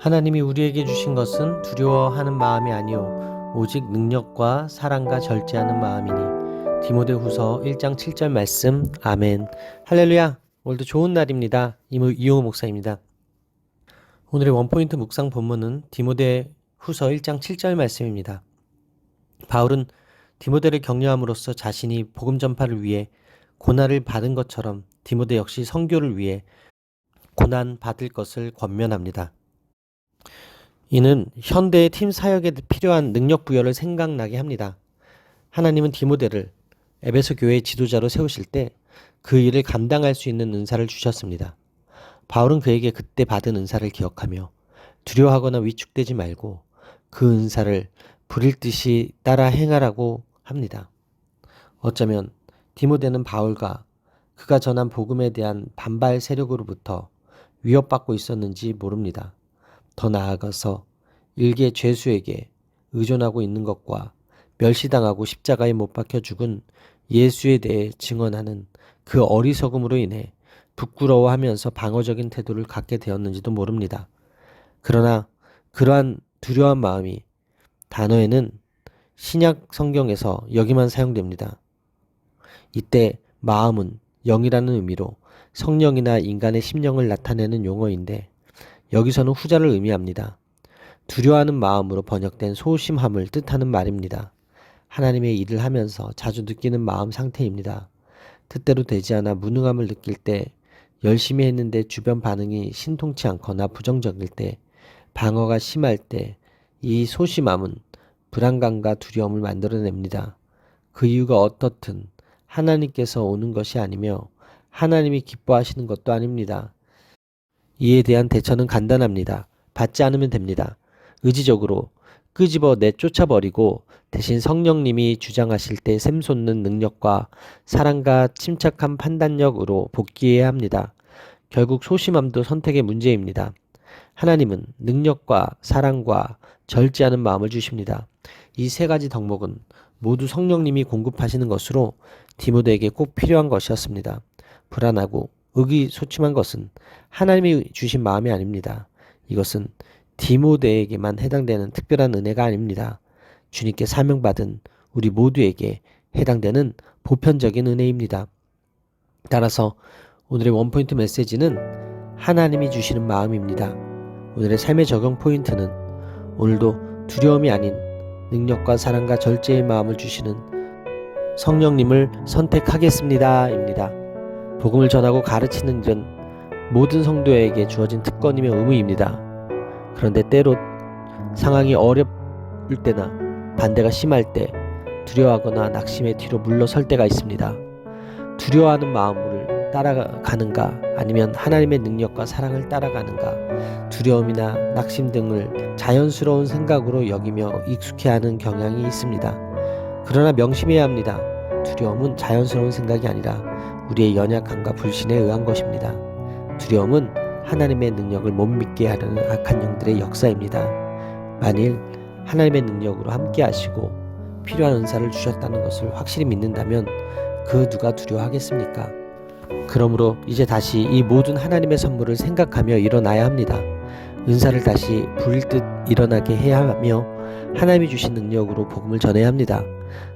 하나님이 우리에게 주신 것은 두려워하는 마음이 아니요 오직 능력과 사랑과 절제하는 마음이니. 디모데후서 1장 7절 말씀. 아멘. 할렐루야. 오늘도 좋은 날입니다. 이용호 목사입니다. 오늘의 원포인트 묵상 본문은 디모데 후서 1장 7절 말씀입니다. 바울은 디모데를 격려함으로써 자신이 복음 전파를 위해 고난을 받은 것처럼 디모데 역시 선교를 위해 고난 받을 것을 권면합니다. 이는 현대의 팀 사역에 필요한 능력 부여를 생각나게 합니다. 하나님은 디모데를 에베소 교회의 지도자로 세우실 때 그 일을 감당할 수 있는 은사를 주셨습니다. 바울은 그에게 그때 받은 은사를 기억하며 두려워하거나 위축되지 말고 그 은사를 부릴 듯이 따라 행하라고 합니다. 어쩌면 디모데는 바울과 그가 전한 복음에 대한 반발 세력으로부터 위협받고 있었는지 모릅니다. 더 나아가서 일개 죄수에게 의존하고 있는 것과 멸시당하고 십자가에 못 박혀 죽은 예수에 대해 증언하는 그 어리석음으로 인해 부끄러워하면서 방어적인 태도를 갖게 되었는지도 모릅니다. 그러나 그러한 두려운 마음이 단어에는 신약 성경에서 여기만 사용됩니다. 이때 마음은 영이라는 의미로 성령이나 인간의 심령을 나타내는 용어인데 여기서는 후자를 의미합니다. 두려워하는 마음으로 번역된 소심함을 뜻하는 말입니다. 하나님의 일을 하면서 자주 느끼는 마음 상태입니다. 뜻대로 되지 않아 무능함을 느낄 때, 열심히 했는데 주변 반응이 신통치 않거나 부정적일 때, 방어가 심할 때, 이 소심함은 불안감과 두려움을 만들어냅니다. 그 이유가 어떻든 하나님께서 오는 것이 아니며 하나님이 기뻐하시는 것도 아닙니다. 이에 대한 대처는 간단합니다. 받지 않으면 됩니다. 의지적으로 끄집어 내쫓아버리고 대신 성령님이 주장하실 때 샘솟는 능력과 사랑과 침착한 판단력으로 복귀해야 합니다. 결국 소심함도 선택의 문제입니다. 하나님은 능력과 사랑과 절제하는 마음을 주십니다. 이 세 가지 덕목은 모두 성령님이 공급하시는 것으로 디모데에게 꼭 필요한 것이었습니다. 불안하고 의기소침한 것은 하나님이 주신 마음이 아닙니다. 이것은 디모데에게만 해당되는 특별한 은혜가 아닙니다. 주님께 사명받은 우리 모두에게 해당되는 보편적인 은혜입니다. 따라서 오늘의 원포인트 메시지는 하나님이 주시는 마음입니다. 오늘의 삶의 적용 포인트는 오늘도 두려움이 아닌 능력과 사랑과 절제의 마음을 주시는 성령님을 선택하겠습니다. 입니다. 복음을 전하고 가르치는 일은 모든 성도에게 주어진 특권이며 의무입니다. 그런데 때로 상황이 어려울 때나 반대가 심할 때 두려워하거나 낙심의 뒤로 물러설 때가 있습니다. 두려워하는 마음을 따라가는가 아니면 하나님의 능력과 사랑을 따라가는가 두려움이나 낙심 등을 자연스러운 생각으로 여기며 익숙해하는 경향이 있습니다. 그러나 명심해야 합니다. 두려움은 자연스러운 생각이 아니라 우리의 연약함과 불신에 의한 것입니다. 두려움은 하나님의 능력을 못 믿게 하려는 악한 영들의 역사입니다. 만일 하나님의 능력으로 함께 하시고 필요한 은사를 주셨다는 것을 확실히 믿는다면 그 누가 두려워하겠습니까? 그러므로 이제 다시 이 모든 하나님의 선물을 생각하며 일어나야 합니다. 은사를 다시 부릴 듯 일어나게 해야 하며 하나님이 주신 능력으로 복음을 전해야 합니다.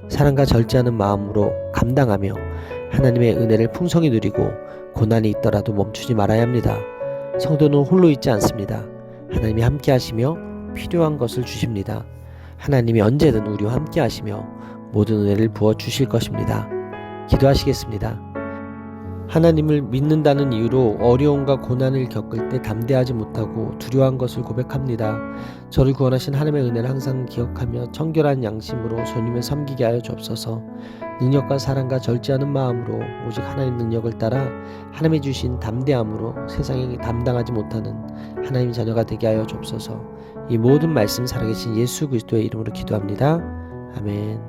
사랑과 절제하는 마음으로 감당하며 하나님의 은혜를 풍성히 누리고 고난이 있더라도 멈추지 말아야 합니다. 성도는 홀로 있지 않습니다. 하나님이 함께 하시며 필요한 것을 주십니다. 하나님이 언제든 우리와 함께 하시며 모든 은혜를 부어 주실 것입니다. 기도하시겠습니다. 하나님을 믿는다는 이유로 어려움과 고난을 겪을 때 담대하지 못하고 두려워한 것을 고백합니다. 저를 구원하신 하나님의 은혜를 항상 기억하며 청결한 양심으로 주님을 섬기게 하여 주옵소서. 능력과 사랑과 절제하는 마음으로 오직 하나님 능력을 따라 하나님이 주신 담대함으로 세상에 담당하지 못하는 하나님 자녀가 되게 하여 주옵소서. 이 모든 말씀 살아계신 예수 그리스도의 이름으로 기도합니다. 아멘.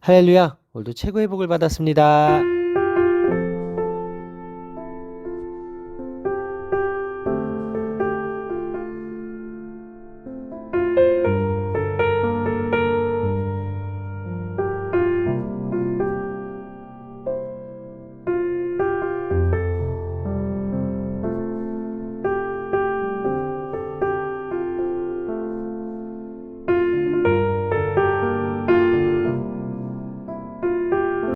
할렐루야. 오늘도 최고의 복을 받았습니다.